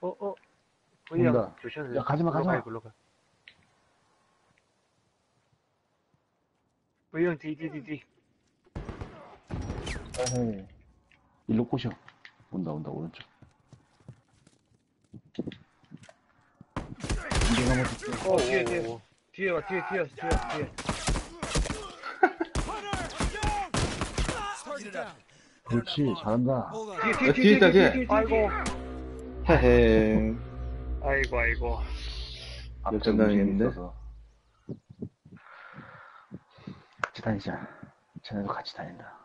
어, 어. 그냥 온다. 조심하세요. 야, 가지마, 가지마. 가요, 글로 가. V형 뒤, 뒤, 뒤, 뒤. 에헤이. 일로 꼬셔. 온다, 온다, 오른쪽. 이게 가면 줄게. 어, 뒤에, 뒤에. 뒤에 와, 뒤에, 뒤에, 뒤에, 뒤에. 그렇지, 잘한다. 뒤에, 야, 뒤에 있다, 뒤에. 아이고. 헤헤. 아이고, 아이고. 움직임이 있어서. 같이 다니자. 쟤네도 같이 다닌다.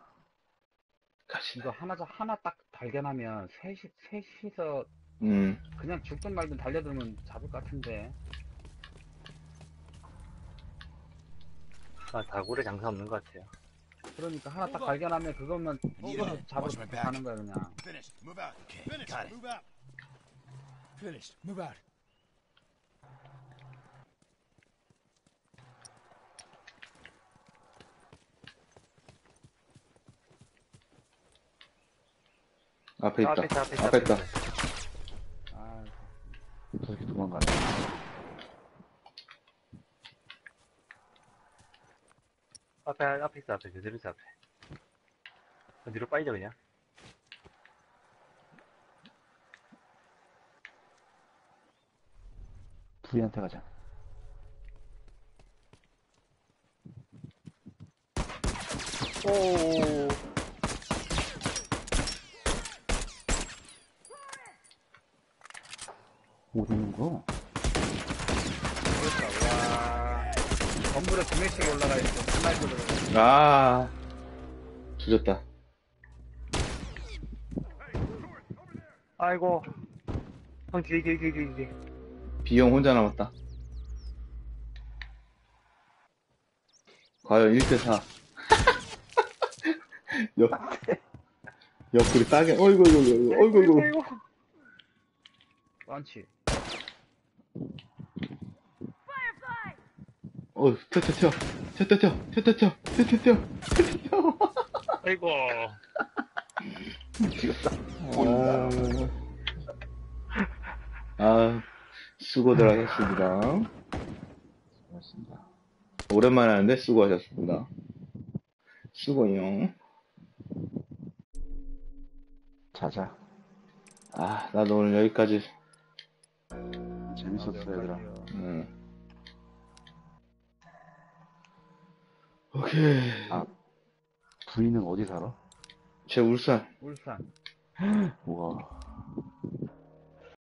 이거 하나, 하나 딱 발견하면 셋이, 셋이서 음. 그냥 죽든 말든 달려들면 잡을 것 같은데. 아, 다굴에 장사 없는 것 같아요. 그러니까 하나 딱 발견하면 그것만 이렇게 잡으러. 가는 거야, 그냥. Finished. Move out. Okay, Finished. got it. Move out. Finished. Move out. 앞에 있다. 앞에 있다, 앞에 있다, 앞에 있다. 아, 저렇게 도망가네. 앞에, 앞에 있어, 앞에. 그대로 있어, 앞에. 어디로 빠지자, 그냥. 부이한테 가자. 오. 어디 있는 거? 그렇다. 와. 건물에 두 명씩 올라가 있어. 스나이퍼들. 아. 조졌다. 아이고. 형, 뒤에, 뒤에, 뒤에, 뒤에, B형 혼자 남았다. 과연 1대4. 옆, 옆구리 따게, 어이구, 어이구, 어이구, 어이구, 어이구. 펀치. 어휴, 튀어, 튀어, 튀어. 튀어, 튀어, 튀어. 튀어, 튀어, 튀어. 튀어, 튀어, 튀어. 튀어, 튀어. 아이고. 아, 아, 수고들 하셨습니다. 고맙습니다. 오랜만에 하는데 수고하셨습니다. 수고요. 자자. 아, 나도 오늘 여기까지. 재밌었어, 얘들아. 음. 오케이. 아. 부인은 어디 살아? 제 울산. 울산. 우와.